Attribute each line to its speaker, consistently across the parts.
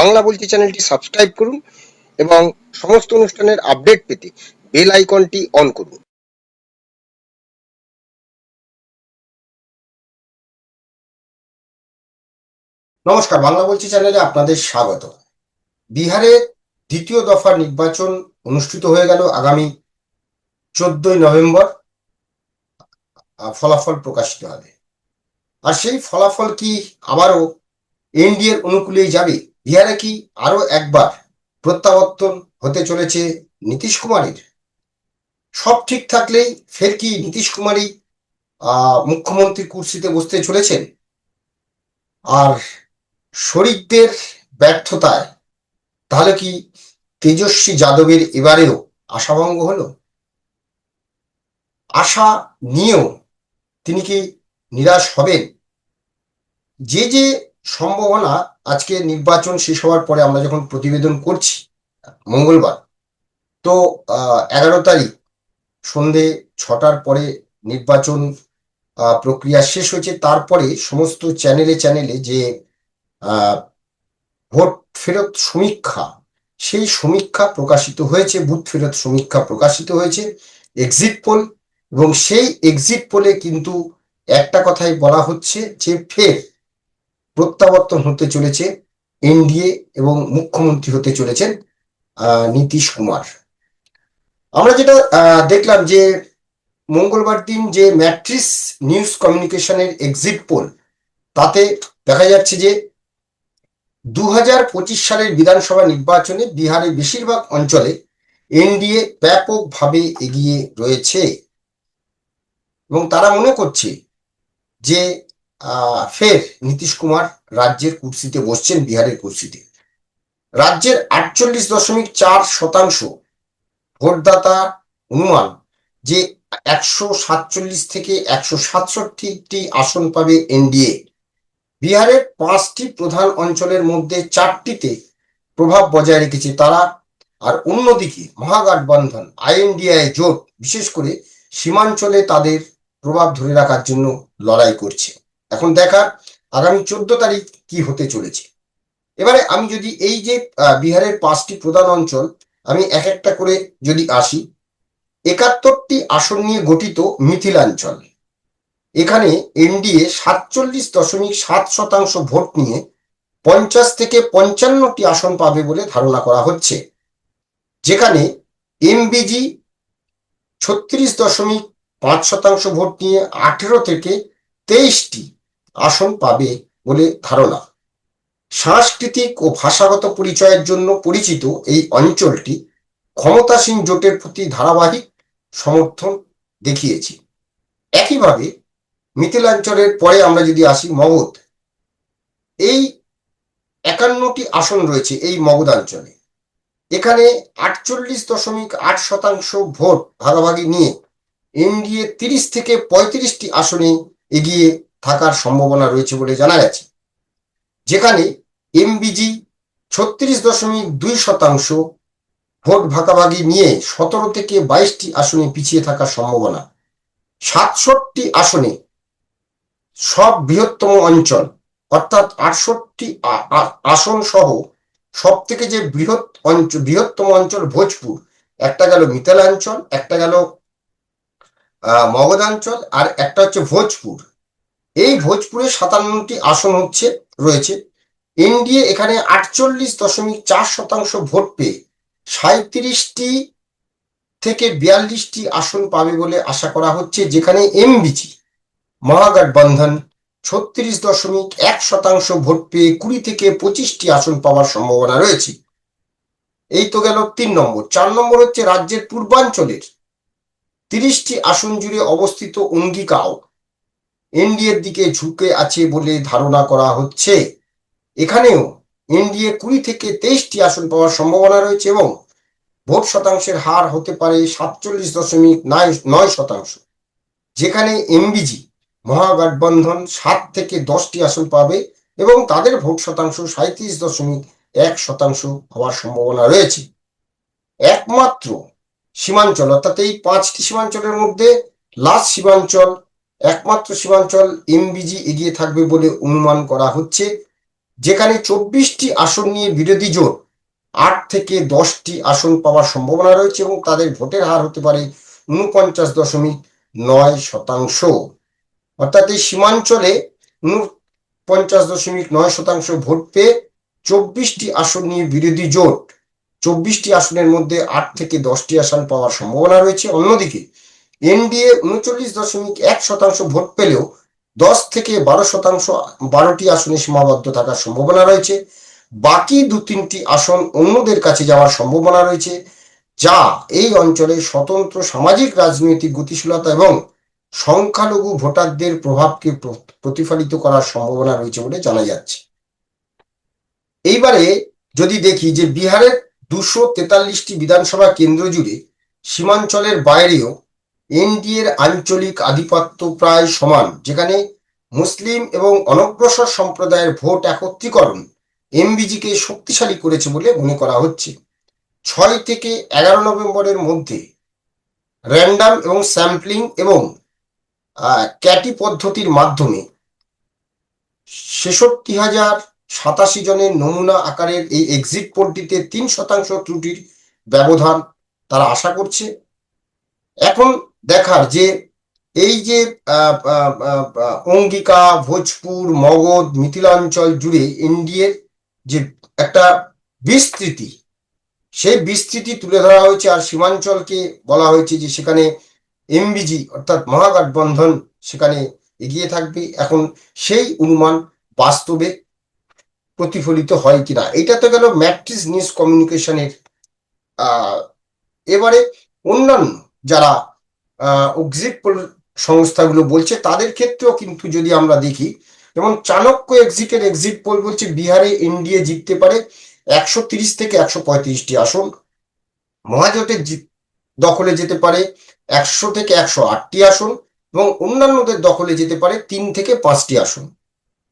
Speaker 1: বাংলা বলছি চ্যানেলটি সাবস্ক্রাইব করুন এবং সমস্ত অনুষ্ঠানের আপডেট পেতে বেল আইকনটি অন করুন।
Speaker 2: নমস্কার, বাংলা বলছি চ্যানেলে আপনাদের স্বাগত। বিহারে দ্বিতীয় দফার নির্বাচন অনুষ্ঠিত হয়ে গেল আগামী চোদ্দই নভেম্বর ফলাফল প্রকাশিত হবে। আর সেই ফলাফল কি আবারও এনডিএর অনুকূলেই যাবে? বিহারে কি আরও একবার প্রত্যাবর্তন হতে চলেছে নীতিশ কুমারের? সব ঠিক থাকলেই ফের কি নীতিশ কুমারই আহ মুখ্যমন্ত্রীর কুর্সিতে বসতে চলেছেন? আর শরিকদের ব্যর্থতায় তাহলে কি তেজস্বী যাদবের এবারেও আশাভঙ্গ হলো? আশা নিয়েও তিনি কি নিরাশ হবেন? যে যে সম্ভাবনা আজকে নির্বাচন শেষ হওয়ার পরে আমরা যখন প্রতিবেদন করছি, মঙ্গলবার, তো এগারো তারিখ সন্ধে ছটার পরে নির্বাচন প্রক্রিয়া শেষ হয়েছে। তারপরে সমস্ত চ্যানেলে চ্যানেলে যে ভোট ফেরত সমীক্ষা, সেই সমীক্ষা প্রকাশিত হয়েছে, বুথ ফেরত সমীক্ষা প্রকাশিত হয়েছে এক্সিট পোল এবং সেই এক্সিট পোলে কিন্তু একটা কথাই বলা হচ্ছে যে, ফের প্রত্যাবর্তন হতে চলেছে, এনডিএ এবং মুখ্যমন্ত্রী হতে চলেছেন নীতিশ কুমার। আমরা যেটা দেখলাম যে মঙ্গলবার দিন যে ম্যাট্রিস নিউজ কমিউনিকেশনের এক্সিট পোল, তাতে দেখা যাচ্ছে যে দু সালের বিধানসভা নির্বাচনে বিহারের বেশিরভাগ অঞ্চলে এনডিএ ব্যাপকভাবে এগিয়ে রয়েছে। এবং তারা মনে করছে যে ফের নীতিশ কুমার রাজ্যের কুর্সিতে বসছেন, বিহারের কুর্সিতে। রাজ্যের আটচল্লিশ দশমিক চার শতাংশ ভোটদাতা অনুমান যে একশো সাতচল্লিশ থেকে একশো সাতষট্টিটি আসন পাবে এনডিএ। বিহারের পাঁচটি প্রধান অঞ্চলের মধ্যে চারটিতে প্রভাব বজায় রেখেছে তারা। আর অন্যদিকে মহাগঠবন্ধন আইএনডিআই জোট বিশেষ করে সীমাঞ্চলে তাদের প্রভাব ধরে রাখার জন্য লড়াই করছে। এখন দেখার আগামী চোদ্দ তারিখ কি হতে চলেছে। এবারে আমি যদি এই যে বিহারের পাঁচটি প্রধান অঞ্চল, আমি এক একটা করে যদি আসি, একাত্তরটি আসন নিয়ে গঠিত মিথিলাঞ্চল, এখানে এনডিএ সাতচল্লিশ দশমিক সাত শতাংশ ভোট নিয়ে পঞ্চাশ থেকে পঞ্চান্নটি আসন পাবে বলে ধারণা করা হচ্ছে, যেখানে এমবিজি ছত্রিশ দশমিক পাঁচ শতাংশ ভোট নিয়ে আঠেরো থেকে তেইশটি আসন পাবে বলে ধারণা। সাংস্কৃতিক ও ভাষাগত পরিচয়ের জন্য পরিচিত এই অঞ্চলটি ক্ষমতাসীন জোটের প্রতি ধারাবাহিক সমর্থন দেখিয়েছে। একইভাবে মিথিলাঞ্চলের পরে আমরা যদি আসি মগধ, এই একান্নটি আসন রয়েছে এই মগধাঞ্চলে। এখানে আটচল্লিশ দশমিক আট শতাংশ ভোট ভাগাভাগি নিয়ে এনডিএ তিরিশ থেকে পঁয়ত্রিশটি আসনে এগিয়ে থাকার সম্ভাবনা রয়েছে বলে জানা গেছে। যেখানে এমবিজি ছত্রিশ দশমিক দুই শতাংশ ভোট ভাগাভাগি নিয়ে সতেরো থেকে বাইশটি আসনে পিছিয়ে থাকার সম্ভাবনা। সাতষট্টি আসনে সব বৃহত্তম অঞ্চল, অর্থাৎ আটষট্টি আসন সহ সব থেকে যে বৃহৎ অঞ্চল বৃহত্তম অঞ্চল ভোজপুর, একটা গেল মিথালাঞ্চল একটা গেল মগধাঞ্চল আর একটা হচ্ছে ভোজপুর। এই ভোজপুরে সাতান্নটি আসন হচ্ছে, রয়েছে। এনডিএ এখানে আটচল্লিশ দশমিক চার শতাংশ ভোট পেয়ে সাঁত্রিশটি থেকে বিয়াল্লিশটি আসন পাবে বলে আশা করা হচ্ছে, যেখানে এমবিজি মহাগঠবন্ধন ছত্রিশ দশমিক এক শতাংশ ভোট পেয়ে কুড়ি থেকে পঁচিশটি আসন পাওয়ার সম্ভাবনা রয়েছে। এই তো গেল তিন নম্বর। চার নম্বর হচ্ছে রাজ্যের পূর্বাঞ্চলের তিরিশটি আসন জুড়ে অবস্থিত অঙ্গিকাও। এনডিএর দিকে ঝুঁকে আছে বলে ধারণা করা হচ্ছে। এখানেও এনডিএ কুড়ি থেকে তেইশটি আসন পাওয়ার সম্ভাবনা রয়েছে এবং ভোট শতাংশের হার হতে পারে সাতচল্লিশ দশমিক নয় শতাংশ। যেখানে এমবিজি মহাগঠবন্ধন সাত থেকে দশটি আসন পাবে এবং তাদের ভোট শতাংশ সাঁত্রিশ দশমিক এক শতাংশ হওয়ার সম্ভাবনা রয়েছে। একমাত্র সীমাঞ্চল, অর্থাৎ এই পাঁচটি সীমাঞ্চলের মধ্যে লাস্ট সীমাঞ্চল একমাত্র সীমাঞ্চল এমবিজি এগিয়ে থাকবে বলে অনুমান করা হচ্ছে, যেখানে চব্বিশটি আসন নিয়ে বিরোধী জোট, আট থেকে দশটি আসন পাওয়ার সম্ভাবনা রয়েছে এবং তাদের ভোটের হার হতে পারে উনপঞ্চাশ দশমিক নয় শতাংশ। অর্থাৎ এই সীমাঞ্চলে উনপঞ্চাশ দশমিক নয় শতাংশ ভোট পেয়ে চব্বিশটি আসন নিয়ে বিরোধী জোট, চব্বিশটি আসনের মধ্যে আট থেকে দশটি আসন পাওয়ার সম্ভাবনা রয়েছে। অন্যদিকে এনডিএ উনচল্লিশ দশমিক এক শতাংশ ভোট পেলেও দশ থেকে বারো শতাংশ, বারোটি আসনে সীমাবদ্ধ থাকার সম্ভাবনা রয়েছে। বাকি দু তিনটি আসন অন্যদের কাছে যাওয়ার সম্ভাবনা রয়েছে, যা এই অঞ্চলে স্বতন্ত্র সামাজিক, রাজনৈতিক গতিশীলতা এবং সংখ্যালঘু ভোটারদের প্রভাবকে প্র- প্রতিফলিত করার সম্ভাবনা রয়েছে বলে জানা যাচ্ছে। এইবারে যদি দেখি যে বিহারের দুশো তেতাল্লিশটি বিধানসভা কেন্দ্র জুড়ে সীমাঞ্চলের বাইরেও এনডিএর আঞ্চলিক আধিপত্য প্রায় সমান, যেখানে মুসলিম এবং অনগ্রসর সম্প্রদায়ের ভোট একত্রীকরণ এমবিজিকে শক্তিশালী করেছে বলে মনে করা হচ্ছে। ছয় থেকে এগারো নভেম্বরের মধ্যে র্যান্ডাম এবং স্যাম্পলিং এবং ক্যাটি পদ্ধতির মাধ্যমে ছেষট্টি হাজার সাতাশি জনের নমুনা আকারের এই এক্সিট পোলটিতে তিন শতাংশ ত্রুটির ব্যবধান তারা আশা করছে। এখন দেখার যে এই যে অঙ্গিকা, ভোজপুর, মগধ, মিথিলাঞ্চল জুড়ে এনডিএর যে একটা বিস্তৃতি, সেই বিস্তৃতি তুলে ধরা হয়েছে আর সীমাঞ্চলকে বলা হয়েছে যে সেখানে এমবিজি অর্থাৎ মহাগঠবন্ধন সেখানে এগিয়ে থাকবে। এখন সেই অনুমান বাস্তবে প্রতিফলিত হয় কিনা এটা তো গেল ম্যাট্রিক্স নিউজ কমিউনিকেশনের এবারে অন্যান্য যারা এক্সিট পোল, সংস্থাগুলো বলছে, তাদের ক্ষেত্রেও কিন্তু যদি আমরা দেখি, যেমন চাণক্য এক্সিটের এক্সিট পোল বলছে, বিহারে এনডিএ জিততে পারে একশো তিরিশ থেকে একশো পঁয়ত্রিশটি আসন। মহাজোটের দখলে যেতে পারে একশো থেকে একশো আটটি আসন এবং অন্যান্যদের দখলে যেতে পারে তিন থেকে পাঁচটি আসন।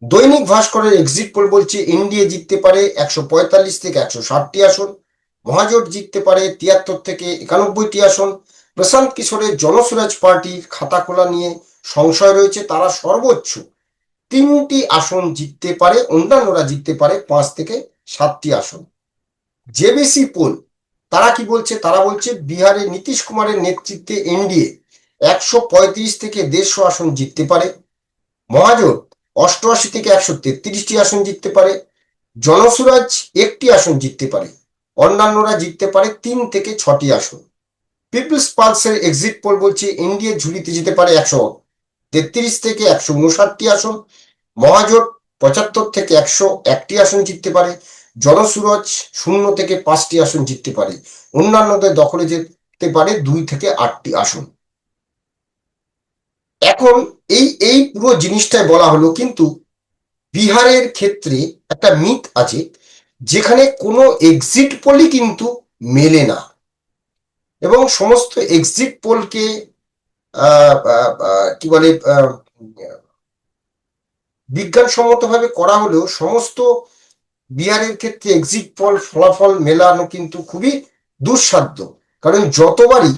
Speaker 2: দৈনিক ভাস্করের এক্সিট পোল বলছে, এনডিএ জিততে পারে একশো পঁয়তাল্লিশ থেকে একশো ষাটটি আসন, মহাজোট জিততে পারে তিয়াত্তর থেকে একানব্বইটি আসন প্রশান্ত কিশোরের জনসুরাজ পার্টির খাতা খোলা নিয়ে সংশয় রয়েছে, তারা সর্বোচ্চ তিনটি আসন জিততে পারে, অন্যান্যরা জিততে পারে পাঁচ থেকে সাতটি আসন। জেবিসি পোল, তারা কি বলছে? তারা বলছে বিহারে নীতিশ কুমারের নেতৃত্বে এনডিএ একশো পঁয়ত্রিশ থেকে দেড়শো আসন জিততে পারে। মহাজোট অষ্টআশি থেকে একশো তেত্রিশটি আসন জিততে পারে। জনসুরাজ একটি আসন জিততে পারে। অন্যান্যরা জিততে পারে তিন থেকে ছটি আসন। পিপলস পালসের এক্সিট পোল বলছে ইন্ডিয়া ঝুলিতে যেতে পারে একশো তেত্রিশ থেকে একশো উনষাটটি আসন। মহাজোট পঁচাত্তর থেকে একশো একটি আসন জিততে পারে। জনসুরজ শূন্য থেকে পাঁচটি আসন জিততে পারে। অন্যান্যদের দখলে যেতে পারে দুই থেকে আটটি আসন। এখন এই এই পুরো জিনিসটাই বলা হলো কিন্তু বিহারের ক্ষেত্রে একটা মিথ আছে, যেখানে কোনো এক্সিট পোলই কিন্তু মেলে না। এবং সমস্ত এক্সিট পোলকে কি বলে বিজ্ঞানসম্মতভাবে করা হলেও সমস্ত বিহারের ক্ষেত্রে এক্সিট পোল ফলাফল মেলানো কিন্তু খুবই দুঃসাধ্য। কারণ যতবারই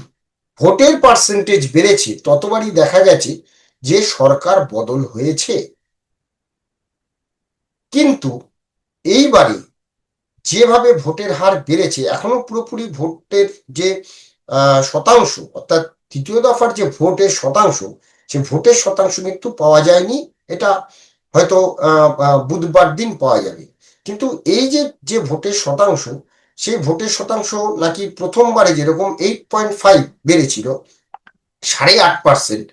Speaker 2: ভোটের পার্সেন্টেজ বেড়েছে, ততবারই দেখা গেছে যে সরকার বদল হয়েছে। কিন্তু এইবারে যেভাবে ভোটের হার বেড়েছে, এখনও পুরোপুরি ভোটের যে শতাংশ, অর্থাৎ তৃতীয় দফার যে ভোটের শতাংশ, সে ভোটের শতাংশ কিন্তু পাওয়া যায়নি। এটা হয়তো বুধবার দিন পাওয়া যাবে। কিন্তু এই যে যে ভোটের শতাংশ, সেই ভোটের শতাংশ নাকি প্রথমবারে যেরকম এইট পয়েন্ট ফাইভ বেড়েছিল, সাড়ে আট পার্সেন্ট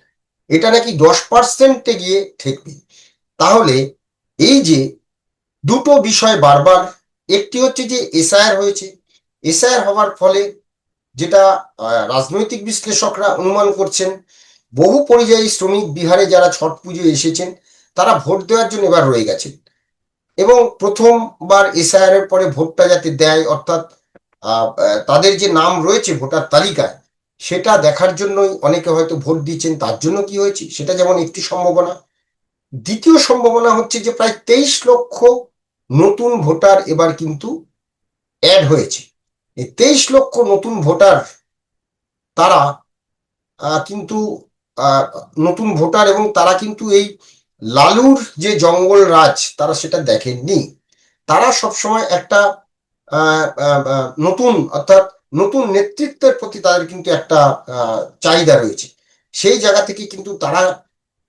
Speaker 2: এটা নাকি দশ পার্সেন্টে গিয়ে ঠেকবে। তাহলে এই যে দুটো বিষয় বারবার, একটি হচ্ছে যে এসআইআর হয়েছে। এসআইআর হওয়ার ফলে যেটা রাজনৈতিক বিশ্লেষকরা অনুমান করছেন, বহু পরিযায়ী শ্রমিক বিহারে যারা ছট পুজো এসেছেন, তারা ভোট দেওয়ার জন্য এবার রয়ে গেছেন। এবং প্রথমবার এসআইআর এর পরে ভোটটা যাতে দেয়, অর্থাৎ তাদের যে নাম রয়েছে ভোটার তালিকায়, সেটা দেখার জন্যই অনেকে হয়তো ভোট দিচ্ছেন, তার জন্য কি হয়েছে, সেটা যেমন একটি সম্ভাবনা। দ্বিতীয় সম্ভাবনা হচ্ছে যে প্রায় তেইশ লক্ষ নতুন ভোটার এবার কিন্তু অ্যাড হয়েছে। এই তেইশ লক্ষ নতুন ভোটার তারা কিন্তু নতুন ভোটার এবং তারা কিন্তু এই লালুর যে জঙ্গল রাজ, তারা সেটা দেখেননি। তারা সবসময় একটা নতুন, অর্থাৎ নতুন নেতৃত্বের প্রতি তাদের কিন্তু একটা চাহিদা রয়েছে। সেই জায়গা থেকে কিন্তু তারা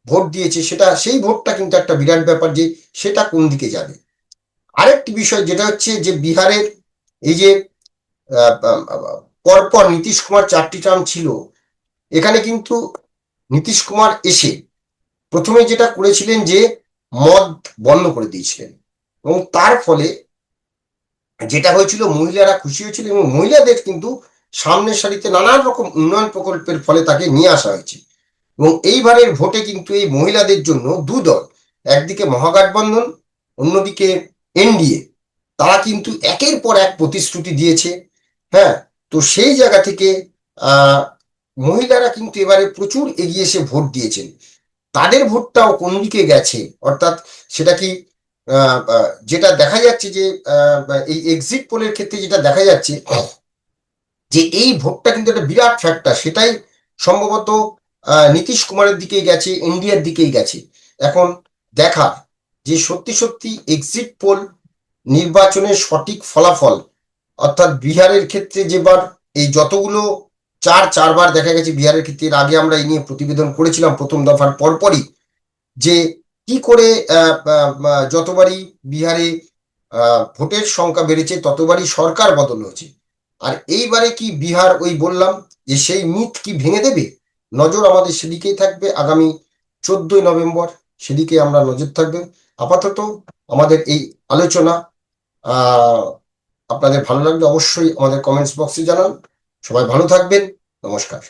Speaker 2: ভোট দিয়েছে, সেটা, সেই ভোটটা কিন্তু একটা বিরাট ব্যাপার যে সেটা কোন দিকে যাবে। আরেকটি বিষয় যেটা হচ্ছে যে বিহারের এই যে পরপর নীতিশ কুমার চারটি টার্ম ছিল। এখানে কিন্তু নীতিশ কুমার এসে প্রথমে যেটা করেছিলেন যে মদ বন্ধ করে দিয়েছিলেন এবং তার ফলে যেটা হয়েছিল মহিলারা খুশি হয়েছিল এবং মহিলাদের কিন্তু সামনের সারিতে নানান রকম উন্নয়ন প্রকল্পের ফলে তাকে নিয়ে আসা হয়েছে। এবং এইবারের ভোটে কিন্তু এই মহিলাদের জন্য দু দল, একদিকে মহাগঠবন্ধন, অন্যদিকে এনডিএ তারা কিন্তু একের পর এক প্রতিশ্রুতি দিয়েছে। হ্যাঁ তো সেই জায়গা থেকে মহিলারা কিন্তু এবারে প্রচুর এগিয়ে এসে ভোট দিয়েছেন। তাদের ভোটটাও কোন দিকে গেছে? অর্থাৎ সেটা কি যেটা দেখা যাচ্ছে যে এই এক্সিট পোলের ক্ষেত্রে যেটা দেখা যাচ্ছে, যে এই ভোটটা কিন্তু একটা বিরাট ফ্যাক্টর সেটাই সম্ভবত নীতিশ কুমারের দিকেই গেছে ইন্ডিয়ার দিকেই গেছে। এখন দেখা, যে সত্যি সত্যি এক্সিট পোল নির্বাচনের সঠিক ফলাফল অর্থাৎ বিহারের ক্ষেত্রে যেবার এই যতগুলো চার, চারবার দেখা গেছে বিহারের ক্ষেত্রে, এর আগে আমরা এই নিয়ে প্রতিবেদন করেছিলাম প্রথম দফার পরপরই, যে কি করে যতবারই বিহারে ভোটের সংখ্যা বেড়েছে, ততবারই সরকার বদল হয়েছে। আর এইবারে কি বিহার ওই বললাম যে সেই মিথ কি ভেঙে দেবে? নজর আমাদের সেদিকেই থাকবে, আগামী চোদ্দই নভেম্বর সেদিকে আমরা নজর থাকবে। আপাতত আমাদের এই আলোচনা আপনাদের ভালো লাগলে অবশ্যই আমাদের কমেন্টস বক্সে জানান। সবাই ভালো থাকবেন। নমস্কার।